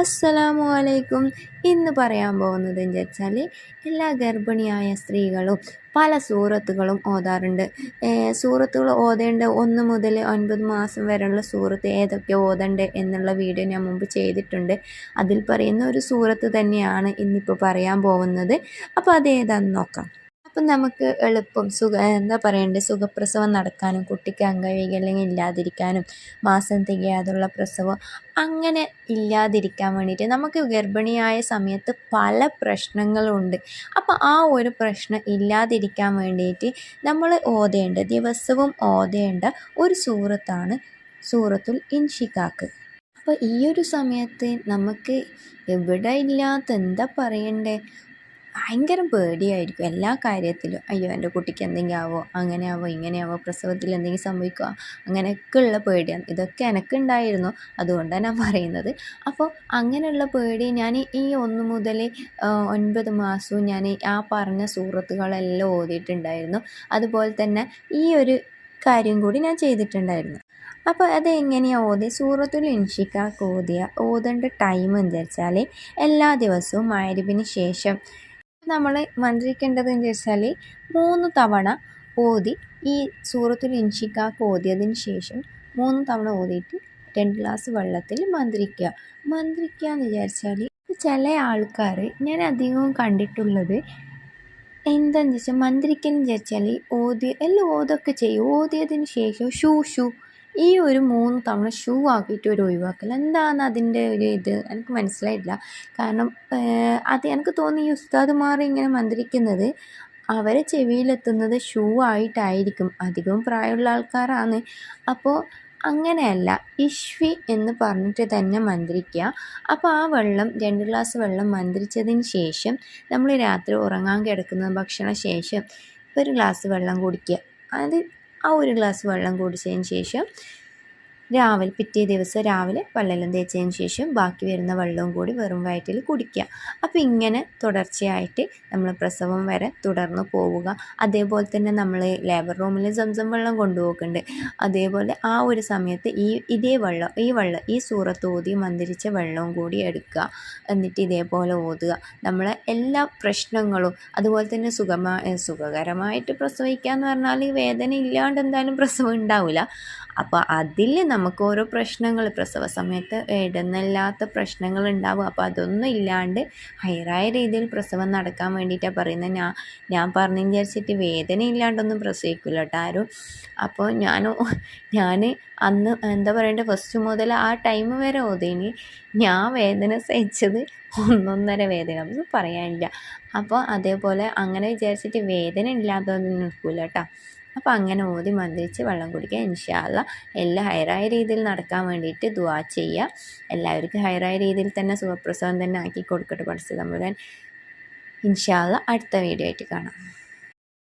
അസ്സലാമു അലൈക്കും ഇന്ന് പറയാൻ പോകുന്നത് എന്ന് വെച്ചാൽ എല്ലാ ഗർഭിണിയായ സ്ത്രീകളും പല സൂറത്തുകളും ഓതാറുണ്ട്. സൂറത്തുകൾ ഓതേണ്ട ഒന്ന് മുതൽ ഒൻപത് മാസം വരെയുള്ള സൂറത്ത് ഏതൊക്കെ ഓതണ്ട് എന്നുള്ള വീഡിയോ ഞാൻ മുമ്പ് ചെയ്തിട്ടുണ്ട്. അതിൽ പറയുന്ന ഒരു സൂറത്ത് തന്നെയാണ് ഇന്നിപ്പോൾ പറയാൻ പോകുന്നത്. അപ്പോൾ അതേതാണെന്ന് നോക്കാം. അപ്പം നമുക്ക് എളുപ്പം സുഖ എന്താ പറയണ്ടേ സുഖപ്രസവം നടക്കാനും കുട്ടിക്ക് അംഗവൈകല്യം ഇല്ലാതിരിക്കാനും മാസം തികയാതുള്ള പ്രസവം അങ്ങനെ ഇല്ലാതിരിക്കാൻ വേണ്ടിയിട്ട് നമുക്ക് ഗർഭിണിയായ സമയത്ത് പല പ്രശ്നങ്ങളുണ്ട്. അപ്പോൾ ആ ഒരു പ്രശ്നം ഇല്ലാതിരിക്കാൻ വേണ്ടിയിട്ട് നമ്മൾ ഓതേണ്ട ദിവസവും ഓതേണ്ട ഒരു സൂറത്താണ് സൂറത്തുൽ ഇൻഷിക്കാക്ക് അപ്പോൾ ഈ ഒരു സമയത്ത് നമുക്ക് എവിടെ ഇല്ലാത്ത എന്താ പറയണ്ടേ? ഭയങ്കര പേടിയായിരിക്കും എല്ലാ കാര്യത്തിലും. അയ്യോ എന്റെ കുട്ടിക്ക് എന്തെങ്കിലും ആവോ അങ്ങനെ ആവോ ഇങ്ങനെ ആവോ പ്രസവത്തിൽ എന്തെങ്കിലും സംഭവിക്കുമോ അങ്ങനെയൊക്കെ ഉള്ള പേടിയാണ്. ഇതൊക്കെ എനിക്കുണ്ടായിരുന്നു. അതുകൊണ്ടാണ് ഞാൻ പറയുന്നത്. അപ്പോൾ അങ്ങനെയുള്ള പേടി ഞാൻ ഈ ഒന്ന് മുതൽ ഒൻപത് മാസവും ഞാൻ ആ പറഞ്ഞ സുഹൃത്തുക്കളെല്ലാം ഓതിയിട്ടുണ്ടായിരുന്നു. അതുപോലെ തന്നെ ഈ ഒരു കാര്യം കൂടി ഞാൻ ചെയ്തിട്ടുണ്ടായിരുന്നു. അപ്പോൾ അത് എങ്ങനെയാണ് ഓതി? സൂറത്തുൽ ഇൻഷിക്കാക്ക് ഓതിയ ഓതേണ്ട ടൈം എന്ന് വെച്ചാൽ എല്ലാ ദിവസവും മരുവിന് ശേഷം നമ്മൾ മന്ത്രിക്കേണ്ടതെന്ന് വെച്ചാൽ മൂന്ന് തവണ ഓതി ഈ സൂറത്തുൽ ഇൻഷിക്കാക്ക് ഓതിയതിന് ശേഷം മൂന്ന് തവണ ഓതിയിട്ട് രണ്ട് ഗ്ലാസ് വെള്ളത്തിൽ മന്ത്രിക്കുക മന്ത്രിക്കുക എന്ന് വിചാരിച്ചാൽ ചില ആൾക്കാർ ഞാൻ അധികവും കണ്ടിട്ടുള്ളത് എന്താണെന്ന് വെച്ചാൽ മന്ത്രിക്കൽ വിചാരിച്ചാൽ ഓതി എല്ലാം ഓതൊക്കെ ചെയ്യും. ഓതിയതിന് ശേഷം ഷൂ ഷൂ ഈ ഒരു മൂന്ന് തവണ ഷൂ ആക്കിയിട്ട് ഒരു ഒഴിവാക്കൽ എന്താണ് അതിന്റെ ഒരു ഇത്? എനിക്ക് മനസ്സിലായിട്ടില്ല. കാരണം അത് എനിക്ക് തോന്നി ഈ ഉസ്താദുമാർ ഇങ്ങനെ മന്ത്രിക്കുന്നത് അവരെ ചെവിയിലെത്തുന്നത് ഷൂ ആയിട്ടായിരിക്കും. അധികവും പ്രായമുള്ള ആൾക്കാരാണ്. അപ്പോൾ അങ്ങനെയല്ല. ഇഷ്വി എന്ന് പറഞ്ഞിട്ട് തന്നെ മന്ത്രിക്കുക. അപ്പോൾ ആ വെള്ളം രണ്ട് ഗ്ലാസ് വെള്ളം മന്ത്രിച്ചതിന് ശേഷം നമ്മൾ രാത്രി ഉറങ്ങാൻ കിടക്കുന്ന ഭക്ഷണ ശേഷം ഒരു ഗ്ലാസ് വെള്ളം കുടിക്കുക. അത് ആ ഒരു ഗ്ലാസ് വെള്ളം കുടിച്ചതിന് ശേഷം രാവിലെ പിറ്റേ ദിവസം രാവിലെ വെള്ളം തേച്ചതിന് ശേഷം ബാക്കി വരുന്ന വെള്ളവും കൂടി വെറും വയറ്റിൽ കുടിക്കുക. അപ്പോൾ ഇങ്ങനെ തുടർച്ചയായിട്ട് നമ്മൾ പ്രസവം വരെ തുടർന്ന് പോവുക. അതേപോലെ തന്നെ നമ്മൾ ലേബർ റൂമിൽ സംസം വെള്ളം കൊണ്ടുപോകുന്നുണ്ട് അതേപോലെ ആ ഒരു സമയത്ത് ഈ ഇതേ വെള്ളം ഈ വെള്ളം ഈ സൂറത്ത് ഓതി മന്ദിരിച്ച വെള്ളവും കൂടി എടുക്കുക. എന്നിട്ട് ഇതേപോലെ ഓതുക. നമ്മളെ എല്ലാ പ്രശ്നങ്ങളും അതുപോലെ തന്നെ സുഖമായ സുഖകരമായിട്ട് പ്രസവിക്കുക എന്ന് പറഞ്ഞാൽ വേദന ഇല്ലാണ്ട് എന്തായാലും പ്രസവം ഉണ്ടാവില്ല. അപ്പോൾ അതിൽ നമുക്ക് ഓരോ പ്രശ്നങ്ങൾ പ്രസവ സമയത്ത് ഇടന്നല്ലാത്ത പ്രശ്നങ്ങൾ ഉണ്ടാവും. അപ്പോൾ അതൊന്നും ഇല്ലാണ്ട് ഹയറായ രീതിയിൽ പ്രസവം നടക്കാൻ വേണ്ടിയിട്ടാണ് പറയുന്നത്. ഞാൻ ഞാൻ പറഞ്ഞു വിചാരിച്ചിട്ട് വേദന ഇല്ലാണ്ടൊന്നും പ്രസവിക്കില്ല കേട്ടോ ആരും. അപ്പോൾ ഞാൻ ഞാൻ അന്ന് എന്താ പറയണ്ടേ ഫസ്റ്റ് മുതൽ ആ ടൈം വരെ ഓതേനി. ഞാൻ വേദന സഹിച്ചത് ഒന്നൊന്നര വേദന ഒന്നും പറയാനില്ല. അപ്പോൾ അതേപോലെ അങ്ങനെ വിചാരിച്ചിട്ട് വേദന ഇല്ലാത്തതൊന്നും നിൽക്കില്ല കേട്ടോ. അപ്പോൾ അങ്ങനെ ഓതി മന്ത്രിച്ച് വെള്ളം കുടിക്കുക ഇൻഷാല്ല എല്ലാം ഹയറായ രീതിയിൽ നടക്കാൻ വേണ്ടിയിട്ട് ദുവാ ചെയ്യുക എല്ലാവർക്കും ഹയറായ രീതിയിൽ തന്നെ സുഖപ്രസവം തന്നെ ആക്കി കൊടുക്കട്ടെ പഠിച്ചു തമ്പുരാൻ ഇൻഷാല്ല അടുത്ത വീഡിയോ ആയിട്ട് കാണാം.